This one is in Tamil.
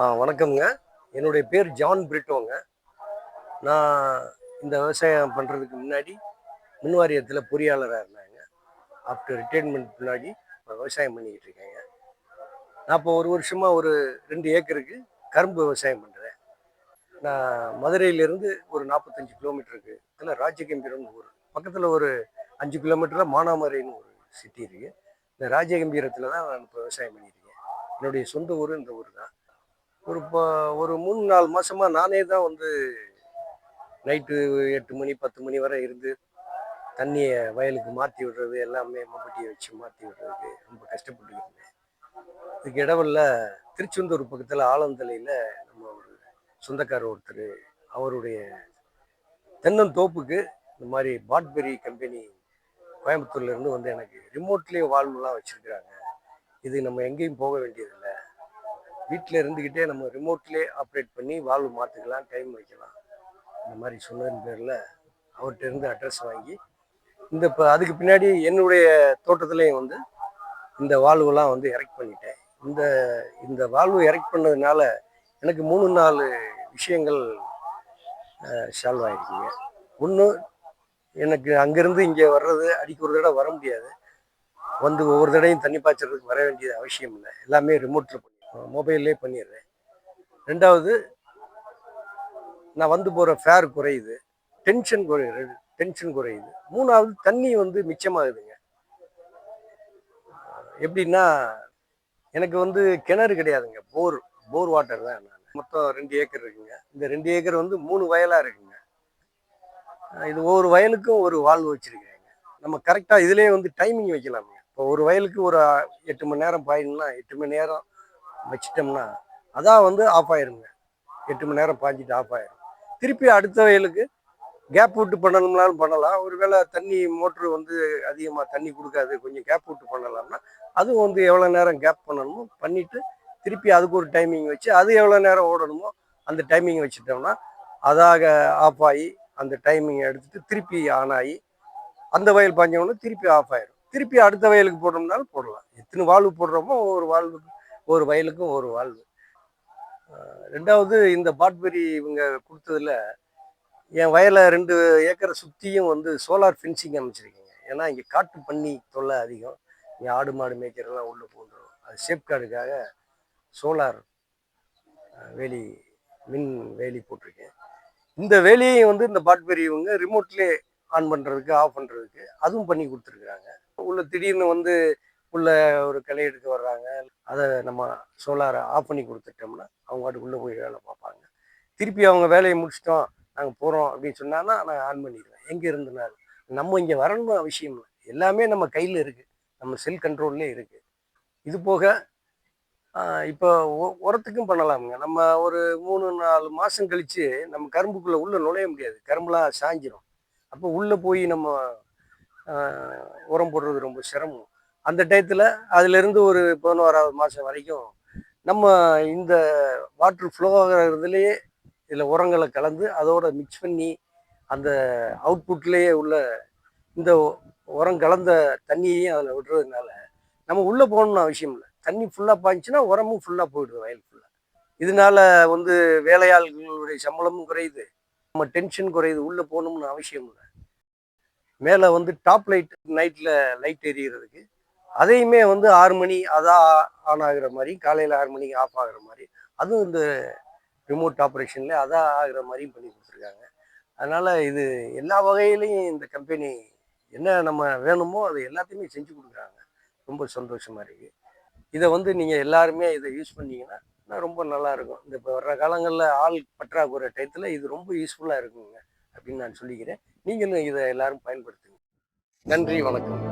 ஆ வணக்கம்ங்க. என்னுடைய பேர் ஜான் பிரிட்டோங்க. நான் இந்த விவசாயம் பண்ணுறதுக்கு முன்னாடி மின் வாரியத்தில் பொறியாளராக இருந்தாங்க. ஆஃப்டர் ரிட்டைர்மெண்ட் முன்னாடி விவசாயம் பண்ணிக்கிட்டு இருக்கேங்க. நான் இப்போ ஒரு வருஷமாக ஒரு ரெண்டு ஏக்கருக்கு கரும்பு விவசாயம் பண்ணுறேன் நான் மதுரையிலேருந்து ஒரு நாற்பத்தஞ்சு கிலோமீட்டருக்கு இதில் ராஜகம்பீரம்னு ஊர் பக்கத்தில் ஒரு அஞ்சு கிலோமீட்டரில் மானாமரைன்னு ஒரு சிட்டி இருக்குது இந்த ராஜகம்பீரத்தில் தான் நான் இப்போ விவசாயம் பண்ணியிருக்கேன் என்னுடைய சொந்த ஊர் இந்த ஊர் தான் ஒரு ஒரு மூணு நாலு மாசமா நானே தான் வந்து நைட்டு எட்டு மணி பத்து மணி வரை இருந்து தண்ணியை வயலுக்கு மாற்றி விடுறது எல்லாமே மம்பட்டியை வச்சு மாற்றி விடுறதுக்கு ரொம்ப கஷ்டப்பட்டு இருந்தேன் இதுக்கு இடவல்ல திருச்செந்தூர் பக்கத்தில் ஆலந்தலையில் நம்ம ஒரு சொந்தக்காரர் ஒருத்தர் அவருடைய தென்னந்தோப்புக்கு இந்த மாதிரி பாட்பெரி கம்பெனி கோயம்புத்தூர்லேருந்து வந்து எனக்கு ரிமோட்லேயே வால்வுலாம் வச்சுருக்குறாங்க. இது நம்ம எங்கேயும் போக வேண்டியதில்லை. வீட்டில் இருந்துக்கிட்டே நம்ம ரிமோட்லேயே ஆப்ரேட் பண்ணி வால்வு மாற்றிக்கலாம் டைம் வைக்கலாம். இந்த மாதிரி சொன்னதன் பேரில் அவர்கிட்ட இருந்து அட்ரஸ் வாங்கி இந்த இப்போ அதுக்கு பின்னாடி என்னுடைய தோட்டத்துலேயும் வந்து இந்த வால்வுலாம் வந்து எரெக்ட் பண்ணிட்டேன். இந்த இந்த வால்வு எரெக்ட் பண்ணதுனால எனக்கு மூணு நாலு விஷயங்கள் சால்வ் ஆகிருக்குங்க ஒன்று எனக்கு அங்கேருந்து இங்கே வர்றது அடிக்க ஒரு தடவை வர முடியாது. வந்து ஒவ்வொரு தடையும் தண்ணி பாய்ச்சறதுக்கு வர வேண்டியது அவசியம் இல்லை. எல்லாமே ரிமோட்டில் பண்ணி மொபைல்லே பண்ணிடுறேன். ரெண்டாவது நான் வந்து போகிற ஃபேர் குறையுது. டென்ஷன் குறையுது டென்ஷன் குறையுது. மூணாவது தண்ணி வந்து மிச்சமாகுதுங்க. எப்படின்னா எனக்கு வந்து கிணறு கிடையாதுங்க. போர் போர் வாட்டர் தான் நான். மொத்தம் ரெண்டு ஏக்கர் இருக்குங்க. இந்த ரெண்டு ஏக்கர் வந்து மூணு வயலாக இருக்குங்க. இது ஒவ்வொரு வயலுக்கும் ஒரு வாழ்வு வச்சுருக்கேங்க நம்ம கரெக்டாக இதுலேயே வந்து டைமிங் வைக்கலாமுங்க. இப்போ ஒரு வயலுக்கு ஒரு எட்டு மணி நேரம் பாயணும்னா எட்டு மணி நேரம் வச்சிட்டோம்னா அதான் வந்து ஆஃப் ஆயிருங்க. எட்டு மணி நேரம் பாஞ்சிட்டு ஆஃப் ஆயிரும். திருப்பி அடுத்த வயலுக்கு கேப் விட்டு பண்ணணும்னாலும் பண்ணலாம். ஒருவேளை தண்ணி மோட்ரு வந்து அதிகமாக தண்ணி கொடுக்காது. கொஞ்சம் கேப் விட்டு பண்ணலாம்னா அதுவும் வந்து எவ்வளோ நேரம் கேப் பண்ணணுமோ பண்ணிவிட்டு திருப்பி அதுக்கு ஒரு டைமிங் வச்சு அது எவ்வளோ நேரம் ஓடணுமோ அந்த டைமிங் வச்சுட்டோம்னா அதாக ஆஃப் ஆகி அந்த டைமிங் எடுத்துட்டு திருப்பி ஆன் ஆகி அந்த வயல் பாஞ்சோம்னா திருப்பி ஆஃப் ஆயிடும் திருப்பி அடுத்த வயலுக்கு போடணும்னாலும் போடலாம். எத்தனை வாழ்வு போடுறோமோ ஒரு வாழ்வுக்கு ஒரு வயலுக்கும் ஒரு வாழ்வு. ரெண்டாவது இந்த பாட்பெரி இவங்க கொடுத்ததுல என் வயலை ரெண்டு ஏக்கரை சுற்றியும் வந்து சோலார் ஃபென்சிங் அமைச்சிருக்கீங்க. ஏன்னா இங்கே காட்டு பண்ணி தொல்லை அதிகம். இங்கே ஆடு மாடு மேய்க்கிறதெல்லாம் உள்ளே போந்துடும் அது சேஃப்கார்டுக்காக சோலார் வேலி மின் வேலி போட்டிருக்கேன். இந்த வேலியையும் வந்து இந்த பாட்பெரி இவங்க ரிமோட்லேயே ஆன் பண்ணுறதுக்கு ஆஃப் பண்ணுறதுக்கு அதுவும் பண்ணி கொடுத்துருக்குறாங்க. உள்ள திடீர்னு வந்து உள்ள ஒரு கிளை எடுக்க வர்றாங்க. அதை நம்ம சோலாரை ஆஃப் பண்ணி கொடுத்துட்டோம்னா அவங்க வாட்டுக்குள்ளே போய் வேலை பார்ப்பாங்க. திருப்பி அவங்க வேலையை முடிச்சிட்டோம் நாங்கள் போகிறோம் அப்படின்னு சொன்னான்னா நான் ஆன் பண்ணிடுவேன். எங்கே இருந்தனாலும் நம்ம இங்கே வரணும்னு அவசியம் இல்லை. எல்லாமே நம்ம கையில் இருக்குது நம்ம செல் கண்ட்ரோல்லே இருக்குது இது போக இப்போ உரத்துக்கும் பண்ணலாமுங்க. நம்ம ஒரு மூணு நாலு மாதம் கழித்து நம்ம கரும்புக்குள்ளே உள்ளே நுழைய முடியாது. கரும்புலாம் சாஞ்சிரும். அப்போ உள்ளே போய் நம்ம உரம் போடுறது ரொம்ப சிரமம். அந்த டயத்தில் அதுலேருந்து ஒரு பதினோராவது மாதம் வரைக்கும் நம்ம இந்த வாட்ரு ஃப்ளோ ஆகிறதுலேயே இதில் உரங்களை கலந்து அதோட மிக்ஸ் பண்ணி அந்த அவுட்புட்லேயே உள்ள இந்த உரம் கலந்த தண்ணியையும் அதில் விடுறதுனால நம்ம உள்ளே போகணும்னு அவசியம் இல்லை. தண்ணி ஃபுல்லாக பாய்ஞ்சுன்னா உரமும் ஃபுல்லாக போயிடுது வயல் ஃபுல்லாக இதனால வந்து வேலையாள்களுடைய சம்பளமும் குறையுது. நம்ம டென்ஷன் குறையுது. உள்ளே போகணும்னு அவசியம் இல்லை. மேலே வந்து டாப் லைட் நைட்டில் லைட் எரியறதுக்கு அதையுமே வந்து ஆறு மணி அதான் ஆன் ஆகுற மாதிரி காலையில் ஆறு மணிக்கு ஆஃப் ஆகுற மாதிரி அதுவும் இந்த ரிமோட் ஆப்ரேஷனில் அதான் ஆகிற மாதிரியும் பண்ணி கொடுத்துருக்காங்க. அதனால் இது எல்லா வகையிலையும் இந்த கம்பெனி என்ன நம்ம வேணுமோ அதை எல்லாத்தையுமே செஞ்சு கொடுக்குறாங்க. ரொம்ப சந்தோஷமாக இருக்குது இதை வந்து நீங்கள் எல்லாருமே இதை யூஸ் பண்ணீங்கன்னா ரொம்ப நல்லாயிருக்கும் இந்த இப்போ வர்ற காலங்களில் ஆள் பற்றாக்குறை டயத்தில் இது ரொம்ப யூஸ்ஃபுல்லாக இருக்குங்க அப்படின்னு நான் சொல்லிக்கிறேன். நீங்களும் இதை எல்லாரும் பயன்படுத்துங்க. நன்றி வணக்கம்.